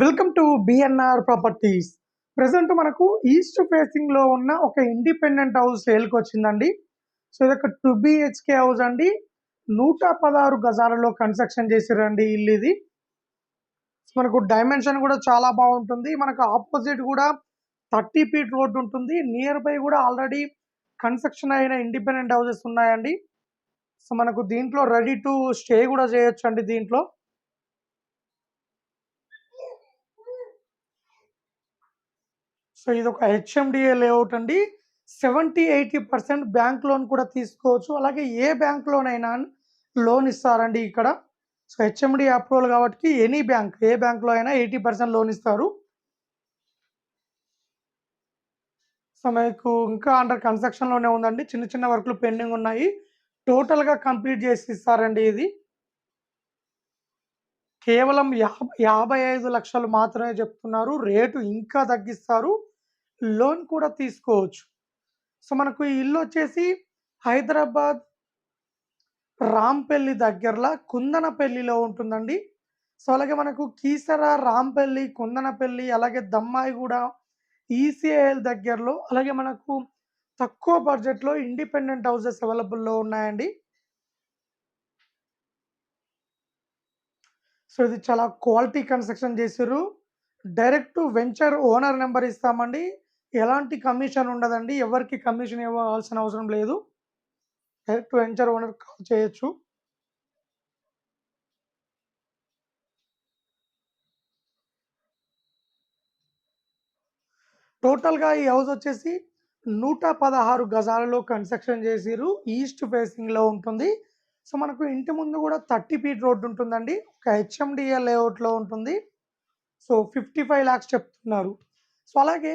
Welcome to BNR properties present మనకు east ఫేసింగ్లో ఉన్న ఒక ఇండిపెండెంట్ హౌస్ సేల్కి వచ్చిందండి. సో ఇది ఒక టూ బిహెచ్కే హౌస్ అండి. నూట పదహారు గజాలలో కన్స్ట్రక్షన్ చేసిరండి ఇల్లు ఇది. మనకు డైమెన్షన్ కూడా చాలా బాగుంటుంది. మనకు ఆపోజిట్ కూడా థర్టీ ఫీట్ రోడ్ ఉంటుంది. నియర్ బై కూడా ఆల్రెడీ కన్స్ట్రక్షన్ అయిన ఇండిపెండెంట్ హౌసెస్ ఉన్నాయండి. సో మనకు దీంట్లో రెడీ టు స్టే కూడా చేయొచ్చు అండి దీంట్లో. సో ఇది ఒక హెచ్ఎండిఏ లేఅవుట్ అండి. Seventy eighty percent bank loan కూడా తీసుకోవచ్చు. అలాగే ఏ బ్యాంక్ లోన్ అయినా లోన్ ఇస్తారండి ఇక్కడ. సో హెచ్ఎండి అప్రూవల్ కాబట్టి ఎనీ బ్యాంక్ ఏ బ్యాంక్లో అయినా ఎయిటీ పర్సెంట్ లోన్ ఇస్తారు. సో మీకు ఇంకా అండర్ కన్స్ట్రక్షన్లోనే ఉందండి. చిన్న చిన్న వర్క్లు పెండింగ్ ఉన్నాయి. టోటల్గా కంప్లీట్ చేసి ఇస్తారండి ఇది. కేవలం యాభై యాభై ఐదు లక్షలు మాత్రమే చెప్తున్నారు. రేటు ఇంకా తగ్గిస్తారు. లోన్ కూడా తీసుకోవచ్చు. సో మనకు ఈ ఇల్లు వచ్చేసి హైదరాబాద్ రాంపల్లి దగ్గరలో కుందనపల్లిలో ఉంటుందండి. సో అలాగే మనకు కీసర రాంపల్లి కుందనపల్లి అలాగే దమ్మాయిగూడ ఈసీఐఎల్ దగ్గరలో అలాగే మనకు తక్కువ బడ్జెట్లో ఇండిపెండెంట్ హౌసెస్ అవైలబుల్లో ఉన్నాయండి. సో ఇది చాలా క్వాలిటీ కన్స్ట్రక్షన్ చేసారు డైరెక్ట్ వెంచర్ ఓనర్ నెంబర్ ఇస్తామండి. ఎలాంటి కమిషన్ ఉండదండి. ఎవరికి కమిషన్ ఇవ్వాల్సిన అవసరం లేదు. డైరెక్ట్ వెంచర్ ఓనర్ కాల్ చేయొచ్చు. టోటల్గా ఈ హౌస్ వచ్చేసి నూట పదహారు గజాలలో కన్స్ట్రక్షన్ చేసిరు ఈస్ట్ ఫేసింగ్లో ఉంటుంది. సో మనకు ఇంటి ముందు కూడా థర్టీ ఫీట్ రోడ్డు ఉంటుందండి. ఒక హెచ్ఎండిఏ లేఅవుట్లో ఉంటుంది. సో ఫిఫ్టీ ఫైవ్ ల్యాక్స్ చెప్తున్నారు. సో అలాగే